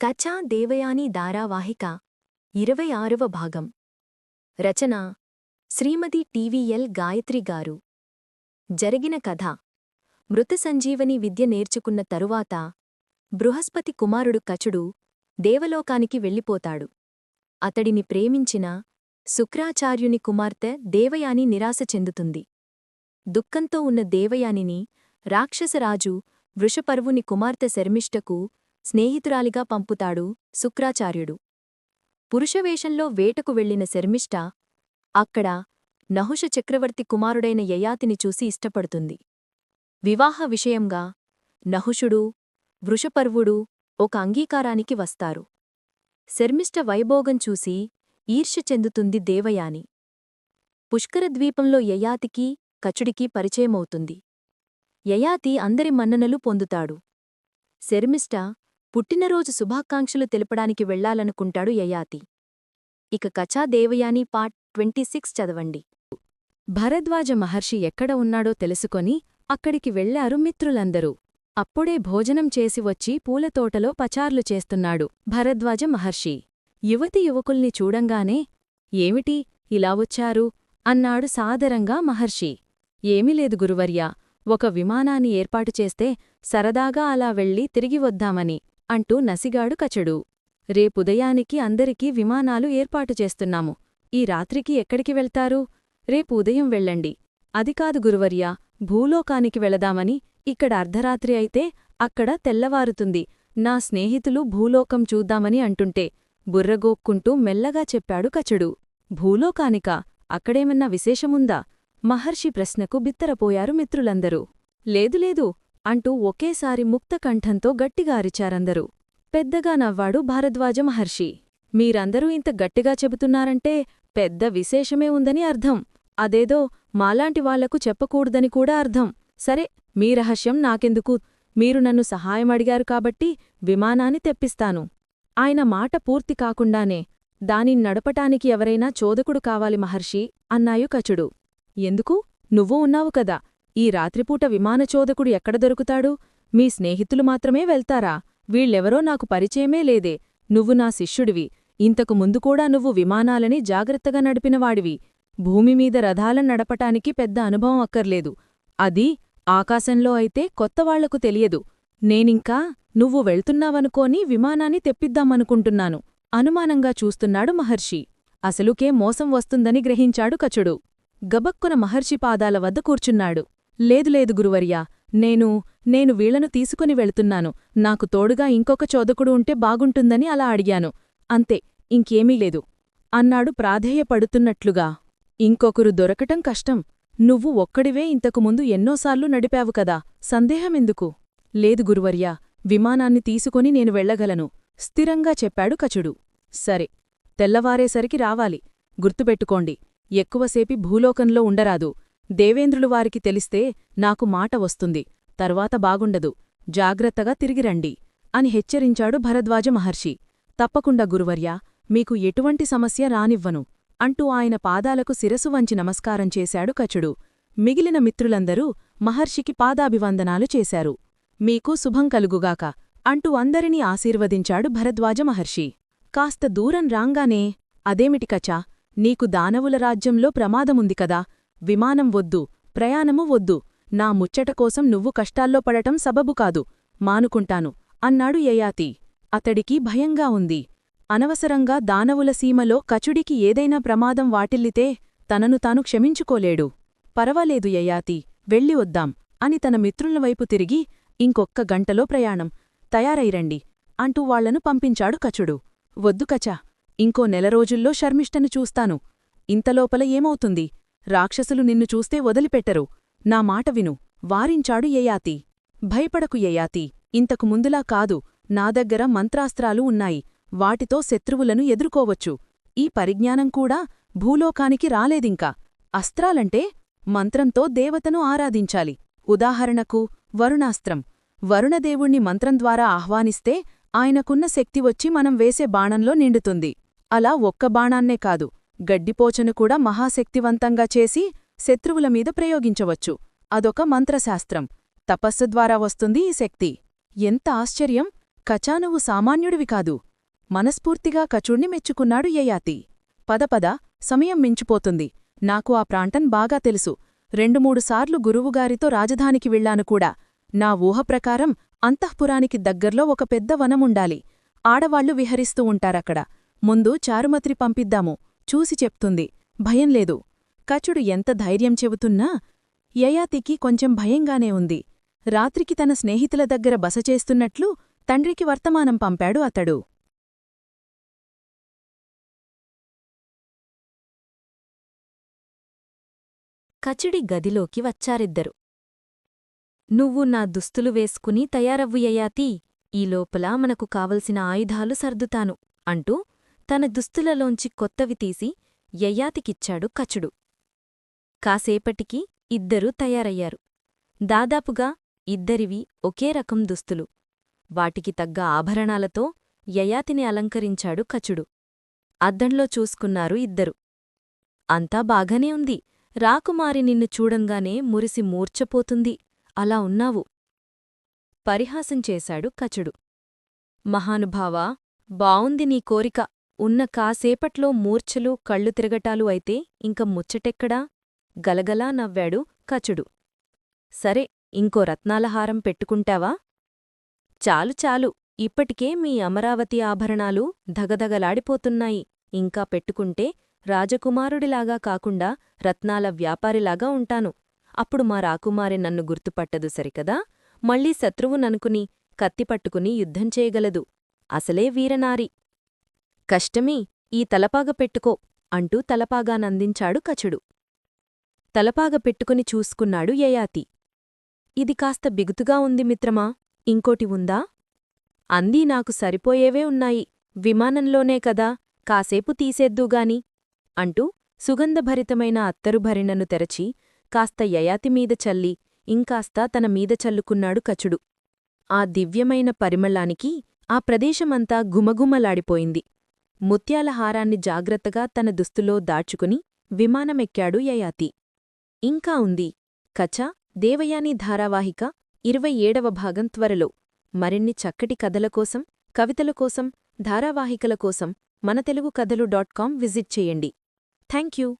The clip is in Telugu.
కచా దేవయాని ధారావాహిక ఇరవై ఆరవ భాగం. రచన శ్రీమతి టీవీఎల్ గాయత్రి గారు. జరిగిన కథ మృత సంజీవని విద్య నేర్చుకున్న తరువాత బృహస్పతి కుమారుడు కచుడు దేవలోకానికి వెళ్ళిపోతాడు. అతడిని ప్రేమించిన శుక్రాచార్యుని కుమార్తె దేవయాని నిరాశ చెందుతుంది. దుఃఖంతో ఉన్న దేవయానిని రాక్షసరాజు వృషపర్వుని కుమార్తె శర్మిష్టకు స్నేహితురాలిగా పంపుతాడు శుక్రాచార్యుడు. పురుషవేషంలో వేటకు వెళ్ళిన శర్మిష్ట అక్కడ నహుష చక్రవర్తి కుమారుడైన యయాతిని చూసి ఇష్టపడుతుంది. వివాహ విషయంగా నహుషుడు వృషపర్వుడు ఒక అంగీకారానికి వస్తారు. శర్మిష్ట వైభోగం చూసి ఈర్ష్య చెందుతుంది దేవయాని. పుష్కరద్వీపంలో యయాతికి కచుడికి పరిచయమవుతుంది. యయాతి అందరి మన్ననలు పొందుతాడు. శర్మిష్ట పుట్టినరోజు శుభాకాంక్షలు తెలపడానికి వెళ్ళాలనుకుంటాడు యయాతి. ఇక Kacha Devayani part twenty six చదవండి. భరద్వాజ మహర్షి ఎక్కడ ఉన్నాడో తెలుసుకొని అక్కడికి వెళ్ళారు మిత్రులందరూ. అప్పుడే భోజనం చేసి వచ్చి పూలతోటలో పచార్లు చేస్తున్నాడు భరద్వాజ మహర్షి. యువతి యువకుల్ని చూడంగానే ఏమిటి? ఇలా వచ్చారు? అన్నాడు సాదరంగా మహర్షి. ఏమిలేదు గురువర్యా ఒక విమానాన్ని ఏర్పాటు చేస్తే సరదాగా అలా వెళ్ళి తిరిగి వద్దామని. అంటూ నసిగాడు కచడు. రేపుదయానికి అందరికీ విమానాలు ఏర్పాటు చేస్తున్నాము. ఈ రాత్రికి ఎక్కడికి వెళ్తారు? రేపు ఉదయం వెళ్ళండి. అదికాదు గురువర్యా భూలోకానికి వెళదామని ఇక్కడ అర్ధరాత్రి అయితే అక్కడ తెల్లవారుతుంది. నా స్నేహితులు భూలోకం చూద్దామని అంటుంటే బుర్రగోక్కుంటూ మెల్లగా చెప్పాడు కచడు. భూలోకానికా? అక్కడేమన్నా విశేషముందా? మహర్షి ప్రశ్నకు బిత్తరపోయారు మిత్రులందరూ. లేదులేదు అంటూ ఒకేసారి ముక్తకంఠంతో గట్టిగా అరిచారందరూ. పెద్దగా నవ్వాడు భారద్వాజ మహర్షి. మీరందరూ ఇంత గట్టిగా చెబుతున్నారంటే పెద్ద విశేషమే ఉందని అర్థం. అదేదో మాలాంటి వాళ్ళకు చెప్పకూడదని కూడా అర్థం. సరే మీ రహస్యం నాకెందుకు? మీరు నన్ను సహాయమడిగారు కాబట్టి విమానాన్ని తెప్పిస్తాను. ఆయన మాట పూర్తి కాకుండానే దానిని నడపటానికి ఎవరైనా చోదకుడు కావాలి మహర్షి అన్నాయు కచుడు. ఎందుకు? నువ్వు ఉన్నావు కదా. ఈ రాత్రిపూట విమానచోదకుడు ఎక్కడ దొరుకుతాడు? మీ స్నేహితులు మాత్రమే వెళ్తారా? వీళ్ళెవరో నాకు పరిచయమే లేదే. నువ్వు నా శిష్యుడివి. ఇంతకు ముందు కూడా నువ్వు విమానాలని జాగ్రత్తగా నడిపినవాడివి. భూమిమీద రథాలను నడపటానికి పెద్ద అనుభవం అక్కర్లేదు. అది ఆకాశంలో అయితే కొత్తవాళ్ళకు తెలియదు. నేనింకా నువ్వు వెళ్తున్నావనుకోని విమానాన్ని తెప్పిద్దామనుకుంటున్నాను. అనుమానంగా చూస్తున్నాడు మహర్షి. అసలుకే మోసం వస్తుందని గ్రహించాడు కచుడు. గబక్కున మహర్షి పాదాల వద్ద కూర్చున్నాడు. లేదులేదు గురువర్యా నేను నేను వీళ్ళను తీసుకుని వెళ్తున్నాను. నాకు తోడుగా ఇంకొక చోదకుడు ఉంటే బాగుంటుందని అలా అడిగాను. అంతే ఇంకేమీ లేదు. అన్నాడు ప్రాధేయపడుతున్నట్లుగా. ఇంకొకరు దొరకటం కష్టం. నువ్వు ఒక్కడివే ఇంతకుముందు ఎన్నోసార్లు నడిపావు కదా. సందేహమెందుకు? లేదు గురువర్యా విమానాన్ని తీసుకుని నేను వెళ్ళగలను స్థిరంగా చెప్పాడు కచుడు. సరే తెల్లవారేసరికి రావాలి. గుర్తుపెట్టుకోండి ఎక్కువసేపి భూలోకంలో ఉండరాదు. దేవేంద్రులు వారికి తెలిస్తే నాకు మాట వస్తుంది తర్వాత బాగుండదు జాగ్రత్తగా తిరిగిరండి అని హెచ్చరించాడు భరద్వాజ మహర్షి. తప్పకుండా గురువర్యా మీకు ఎటువంటి సమస్య రానివ్వను అంటూ ఆయన పాదాలకు శిరసు వంచి నమస్కారం చేశాడు కచుడు. మిగిలిన మిత్రులందరూ మహర్షికి పాదాభివందనాలు చేశారు. మీకు శుభం కలుగుగాక అంటూ అందరినీ ఆశీర్వదించాడు భరద్వాజ మహర్షి. కాస్త దూరం రాంగానే అదేమిటి కచా నీకు దానవుల రాజ్యంలో ప్రమాదముంది కదా విమానం వద్దు ప్రయాణము వద్దు. నా ముచ్చట కోసం నువ్వు కష్టాల్లో పడటం సబబు కాదు. మానుకుంటాను అన్నాడు యయాతి. అతడికి భయంగా ఉంది. అనవసరంగా దానవుల సీమలో కచుడికి ఏదైనా ప్రమాదం వాటిల్లితే తనను తాను క్షమించుకోలేడు. పరవాలేదు యయాతి వెళ్ళి వద్దాం అని తన మిత్రులవైపు తిరిగి ఇంకొక్క గంటలో ప్రయాణం. తయారైరండి అంటూ వాళ్ళను పంపించాడు కచుడు. వద్దు కచా ఇంకో నెల రోజుల్లో శర్మిష్టను చూస్తాను. ఇంతలోపల ఏమవుతుంది? రాక్షసులు నిన్ను చూస్తే వదిలిపెట్టరు. నా మాట విను. వారించాడు యయాతి. భయపడకు యయాతి. ఇంతకు ముందులా కాదు నా దగ్గర మంత్రాస్త్రాలు ఉన్నాయి. వాటితో శత్రువులను ఎదుర్కోవచ్చు. ఈ పరిజ్ఞానం కూడా భూలోకానికి రాలేదింకా. అస్త్రాలంటే మంత్రంతో దేవతను ఆరాధించాలి. ఉదాహరణకు వరుణాస్త్రం. వరుణదేవుణ్ణి మంత్రం ద్వారా ఆహ్వానిస్తే ఆయనకున్న శక్తి వచ్చి మనం వేసే బాణంలో నిండుతుంది. అలా ఒక్క బాణాన్నే కాదు గడ్డిపోచను కూడా మహాశక్తివంతంగా చేసి శత్రువుల మీద ప్రయోగించవచ్చు. అదొక మంత్రశాస్త్రం. తపస్సు ద్వారా వస్తుంది ఈ శక్తి. ఎంత ఆశ్చర్యం! కచానువు సామాన్యుడివి కాదు. మనస్ఫూర్తిగా కచుణ్ణి మెచ్చుకున్నాడు యయాతి. పదపద సమయం మించిపోతుంది. నాకు ఆ ప్రాంతం బాగా తెలుసు. రెండు మూడుసార్లు గురువుగారితో రాజధానికి వెళ్ళాను కూడా. నా ఊహ ప్రకారం అంతఃపురానికి దగ్గర్లో ఒక పెద్ద వనముండాలి. ఆడవాళ్ళు విహరిస్తూ ఉంటారక్కడ. ముందు చారుమత్రి పంపిద్దాము. చూసి చెప్తుంది. భయం లేదు. కచుడు ఎంత ధైర్యం చెబుతున్నా యయాతికి కొంచెం భయంగానే ఉంది. రాత్రికి తన స్నేహితుల దగ్గర బస చేస్తున్నట్లు తండ్రికి వర్తమానం పంపాడు అతడు. కచిడి గదిలోకి వచ్చారిద్దరు. నువ్వు నా దుస్తులు వేసుకుని తయారవ్వు యయాతి. ఈ లోపల మనకు కావలసిన ఆయుధాలు సర్దుతాను అంటూ తన దుస్తులలోంచి కొత్తవి తీసి యయాతికిచ్చాడు కచుడు. కాసేపటికి ఇద్దరూ తయారయ్యారు. దాదాపుగా ఇద్దరివి ఒకే రకం దుస్తులు. వాటికి తగ్గ ఆభరణాలతో యయాతిని అలంకరించాడు కచుడు. అద్దంలో చూసుకున్నారు ఇద్దరు. అంతా బాగానే ఉంది. రాకుమారి నిన్ను చూడంగానే మురిసి మూర్ఛపోతుంది. అలా ఉన్నావు. పరిహాసం చేశాడు కచుడు. మహానుభావా బావుంది నీ కోరిక. ఉన్న కాసేపట్లో మూర్ఛలు కళ్ళు తిరగటాలు అయితే ఇంక ముచ్చటెక్కడా? గలగలా నవ్వాడు కచుడు. సరే ఇంకో రత్నాలహారం పెట్టుకుంటావా? చాలు చాలు ఇప్పటికే మీ అమరావతి ఆభరణాలు ధగధగలాడిపోతున్నాయి. ఇంకా పెట్టుకుంటే రాజకుమారుడిలాగా కాకుండా రత్నాల వ్యాపారిలాగా ఉంటాను. అప్పుడు మా రాకుమారి నన్ను గుర్తుపట్టదు సరికదా? మళ్ళీ శత్రువుననుకుని కత్తిపట్టుకుని యుద్ధం చేయగలదు. అసలే వీరనారి. కష్టమీ ఈ తలపాగ పెట్టుకో అంటూ తలపాగానందించాడు కచుడు. తలపాగ పెట్టుకుని చూసుకున్నాడు యయాతి. ఇది కాస్త బిగుతుగా ఉంది మిత్రమా ఇంకోటి ఉందా? అందీ నాకు సరిపోయేవే ఉన్నాయి విమానంలోనే కదా కాసేపు తీసేద్దూగాని అంటూ సుగంధభరితమైన అత్తరుభరిణను తెరచి కాస్త యయాతిమీద చల్లి ఇంకాస్త తన మీద చల్లుకున్నాడు కచుడు. ఆ దివ్యమైన పరిమళానికి ఆ ప్రదేశమంతా గుమగుమలాడిపోయింది. ముత్యాల హారాన్ని జాగ్రత్తగా తన దుస్తులో దాచుకుని విమానమెక్కాడు యయాతి. ఇంకా ఉంది. కచ దేవయాని ధారావాహిక ఇరవై ఏడవ భాగం త్వరలో. మరిన్ని చక్కటి కథల కోసం కవితల కోసం ధారావాహికల కోసం మన తెలుగు కథలు డాట్ కాం విజిట్ చేయండి. Thank you